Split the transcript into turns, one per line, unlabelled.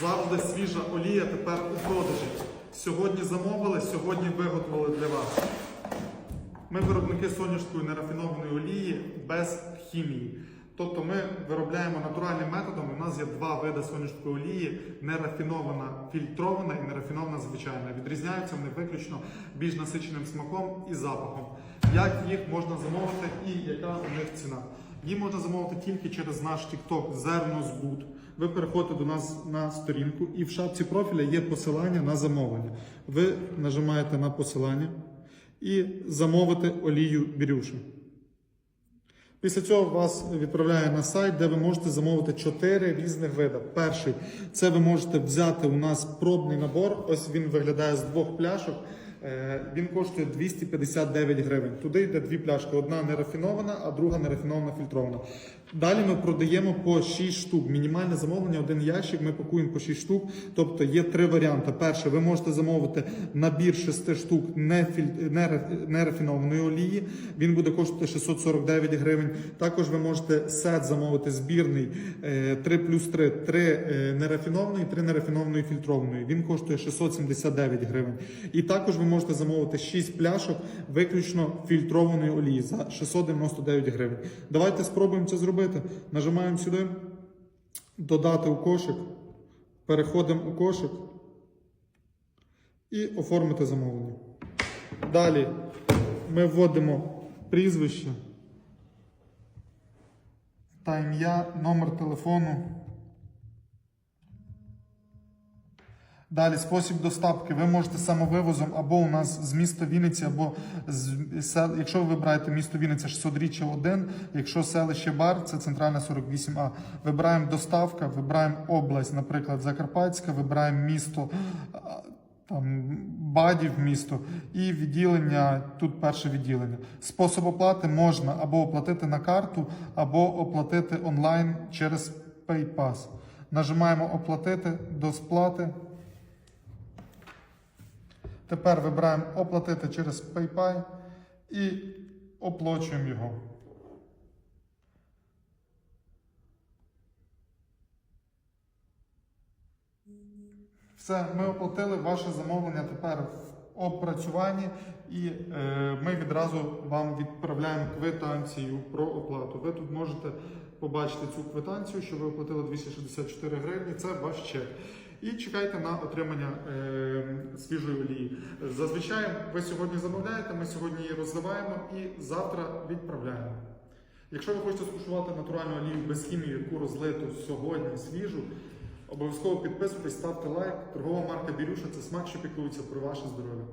Завжди свіжа олія тепер у продажі. Сьогодні замовили, сьогодні виготовили для вас. Ми виробники соняшкої нерафінованої олії без хімії. Тобто ми виробляємо натуральним методом. У нас є два види соняшкої олії: нерафінована фільтрована і нерафінована звичайна. Відрізняються вони виключно більш насиченим смаком і запахом. Як їх можна замовити і яка у них ціна? Її можна замовити тільки через наш TikTok Зернозбут. Ви переходите до нас на сторінку, і в шапці профіля є посилання на замовлення. Ви нажимаєте на посилання і замовити олію бірюши. Після цього вас відправляє на сайт, де ви можете замовити 4 різних види. Перший це ви можете взяти у нас пробний набор. Ось він виглядає з двох пляшок. Е, Він коштує 259 гривень. Туди йде дві пляшки: одна нерафінована, а друга нерафінована фільтрована. Далі ми продаємо по 6 штук. Мінімальне замовлення, один ящик. Ми пакуємо по 6 штук. Тобто є три варіанти. Перше, ви можете замовити набір 6 штук нерафінованої олії. Він буде коштувати 649 гривень. Також ви можете сет замовити збірний е, 3 плюс 3, 3 нерафінованої, 3 нерафінованої фільтрованої. Він коштує 679 гривень. І також ви можете замовити 6 пляшок виключно фільтрованої олії за 699 гривень. Давайте спробуємо це зробити. Нажимаємо сюди, додати у кошик, переходимо у кошик і оформити замовлення. Далі ми вводимо прізвище та ім'я, номер телефону. Далі спосіб доставки. Ви можете самовивозом або у нас з міста Вінниці, або з якщо ви вибираєте місто Вінниця 600 1, якщо селище Бар, це центральна 48А. Вибираємо доставка, вибираємо область, наприклад, Закарпатська, вибираємо місто. Там Бадів місто і відділення. Тут перше відділення. Спосіб оплати можна або оплатити на карту, або оплатити онлайн через PayPass. Нажимаємо оплатити до сплати. Тепер вибираємо оплатити через PayPal і оплачуємо його. Все, ми оплатили ваше замовлення тепер в опрацюванні, і е, ми відразу вам відправляємо квитанцію про оплату. Ви тут можете побачити цю квитанцію, що ви оплатили 264 гривні. Це ваш чек. І чекайте на отримання е, свіжої олії. Зазвичай ви сьогодні замовляєте, ми сьогодні її розливаємо і завтра відправляємо. Якщо ви хочете скушувати натуральну олію без хімії, яку розлиту сьогодні свіжу, обов'язково підписуйтесь, ставте лайк. Торгова марка Бірюша це смак, що піклується про ваше здоров'я.